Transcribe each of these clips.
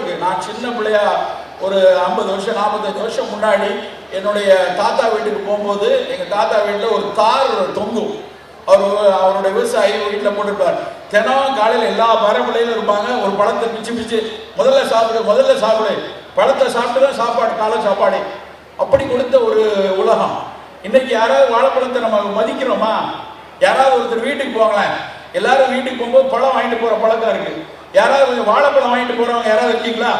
இருக்கு. நான் சின்ன பிள்ளையா ஒரு ஐம்பது வருஷம் நாற்பத்தஞ்சு வருஷம் முன்னாடி என்னுடைய தாத்தா வீட்டுக்கு போகும்போது எங்க தாத்தா வீட்டில் ஒரு தார் தொங்கும். அவர் அவருடைய விவசாயி வீட்டில் போட்டுருப்பார். தினம் காலையில் எல்லா மரப்பிள்ளையிலும் இருப்பாங்க. ஒரு பழத்தை பிச்சு பிச்சு முதல்ல சாப்பிடு முதல்ல சாப்பிடு. பழத்தை சாப்பிட்டு தான் சாப்பாடு காலை சாப்பாடு. அப்படி கொடுத்த ஒரு உலகம். இன்னைக்கு யாராவது வாழைப்பழத்தை நம்ம மதிக்கிறோமா? யாராவது ஒருத்தர் வீட்டுக்கு போங்களேன். எல்லாரும் வீட்டுக்கு போகும்போது பழம் வாங்கிட்டு போற பழக்கம் இருக்கு. யாராவது வாங்குறதுக்கு வாழைப்பழம் வாங்கிட்டு போறவங்க யாராவது இருக்கீங்களா?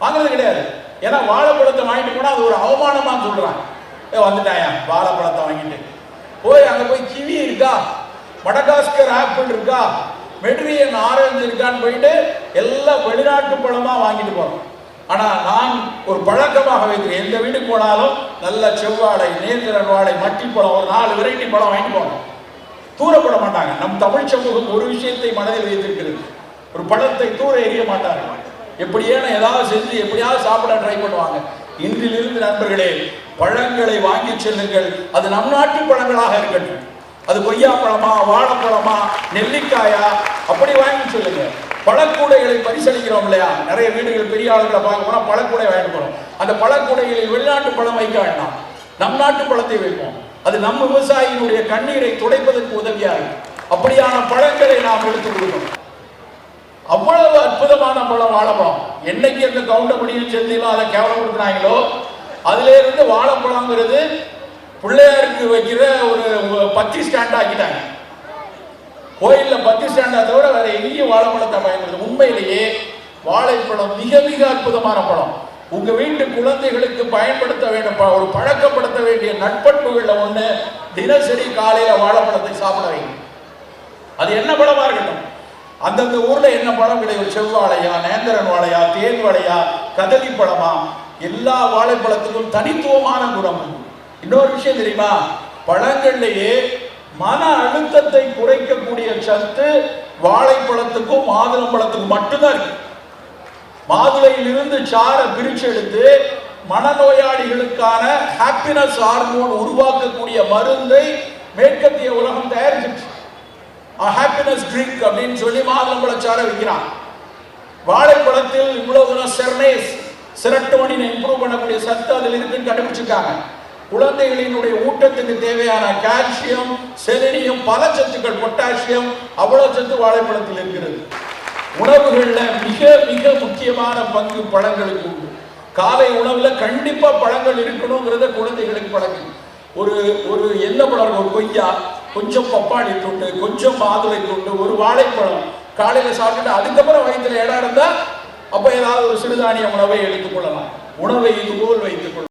வாங்குறது கிடையாது. ஏன்னா வாழைப்பழத்தை வாங்கிட்டு போனா அது ஒரு அவமானமா சொல்றாங்க ஏ வந்துட்டாயா? வாழைப்பழத்தை வாங்கிட்டு. போய் அங்க போய் கிவி இருக்கா? மடகாஸ்கர் ஆப்பிள் இருக்கா? மெட்ரியன் ஆரஞ்சு இருக்கான்னு போயிட்டு எல்லாம் வெளிநாட்டு பழமா வாங்கிட்டு போறோம் ஆனா நான் ஒரு பழக்கமாக வைக்கிறேன். எந்த வீட்டுக்கு போனாலும் நல்ல செவ்வாழை நேந்திரன் வாழை மட்டி பழம் ஒரு நாலு வெரைட்டி பழம் வாங்கிட்டு போகணும் தூரப்பட மாட்டாங்க. நம் தமிழ் சமூகம் ஒரு விஷயத்தை மனதில் வைத்திருக்கிறது. ஒரு பழத்தை தூர எரிய மாட்டார்கள் எப்படியான ஏதாவது செஞ்சு எப்படியாவது சாப்பிட ட்ரை பண்ணுவாங்க. இன்றிலிருந்து நண்பர்களே பழங்களை வாங்கி செல்லுங்கள். அது நம் நாட்டு பழங்களாக இருக்கட்டும். அது கொய்யா பழமா வாழைப்பழமா நெல்லிக்காயா அப்படி வாங்கி சொல்லுங்க. பழக்கூடைகளை பரிசளிக்கிறோம் இல்லையா? நிறைய வீடுகள் பெரிய ஆளுகளை பார்க்க போனா பழக்கூடை வாங்கிட்டு போறோம். அந்த பழக்கூடைகளில் வெளிநாட்டு பழம் வைக்க வேண்டாம். நம் நாட்டு பழத்தை வைப்போம். அது நம் விவசாயியினுடைய கண்ணீரை துடைப்பதற்கு உதவியாகும். அப்படியான பழங்களை நாம் எடுத்து கொடுக்கணும். அவ்வளவு அற்புதமான பழம் வாழைப்பழம். என்னைக்கு அந்த கவுண்டமணியும் செந்திலும் அதை கேவலப்படுத்தினாங்களோ அதுல இருந்து வாழைப்பழம்ங்கிறது பிள்ளையாருக்கு வைக்கிற ஒரு பத்தி ஸ்டாண்ட் ஆக்கிட்டாங்க. கோயில்ல பத்தி ஸ்டாண்டா தவிர வேற எங்கேயும் வாழைப்பழத்தை பயன்படுது உண்மையிலேயே வாழைப்பழம் மிக மிக அற்புதமான பழம். உங்க வீட்டு குழந்தைகளுக்கு பயன்படுத்த வேண்டும் ப- ஒரு பழக்கப்படுத்த வேண்டிய நட்பண்புகள்ல ஒண்ணு தினசரி காலையில வாழைப்பழத்தை சாப்பிட வைங்க. அது என்ன பழமா இருக்கட்டும்? அந்தந்த ஊர்ல என்ன பழம் கிடைக்கும்? செவ்வாழையா நேந்திரன் வாழையா தேன் வாழையா கதலி பழமா? எல்லா வாழைப்பழத்துக்கும் தனித்துவமான குணம். இன்னொரு விஷயம் தெரியுமா? பழங்கள்லேயே மன அழுத்தத்தை குறைக்கக்கூடிய சத்து வாழைப்பழத்துக்கும் மாதுளம்பழத்துக்கும் மட்டும்தான் இருக்கு. மாதுளையிலிருந்து சாரை பிரிச்சு எடுத்து மனநோயாளிகளுக்கான ஹாப்பினஸ் ஹார்மோன் உருவாக்கக்கூடிய மருந்தை மேற்கத்திய உலகம் ட்ரிங்க் அப்படின்னு சொல்லி மாதுளம்பழச்சாரை விற்கிறான். வாழைப்பழத்தில் இவ்வளவு செர்னேஸ் செரட்டோனின் இம்ப்ரூவ் பண்ணக்கூடிய சத்து அதில் இருக்குன்னு கண்டுபிடிச்சிருக்காங்க. குழந்தைகளினுடைய ஊட்டத்துக்கு தேவையான கால்சியம் செலினியம் பல சத்துக்கள் பொட்டாசியம் அவ்வளவு சத்து வாழைப்பழத்தில் இருக்கிறது. உணவுகள்ல மிக மிக முக்கியமான பங்கு பழங்களுக்கு உண்டு. காலை உணவுல கண்டிப்பா பழங்கள் இருக்கணுங்கிறத குழந்தைகளுக்கு பழகு ஒரு ஒரு எந்த பழம் ஒரு கொய்யா கொஞ்சம் பப்பாளி துண்டு கொஞ்சம் மாதுளை துண்டு ஒரு வாழைப்பழம். காலையில சாப்பிட்டுட்டு அதுக்கப்புறம் வயிற்றுல இடம் இருந்தா அப்ப ஏதாவது ஒரு சிறுதானிய உணவை எடுத்துக்கொள்ளலாம் உணவை இதுபோல் வைத்துக் கொள்ளலாம்.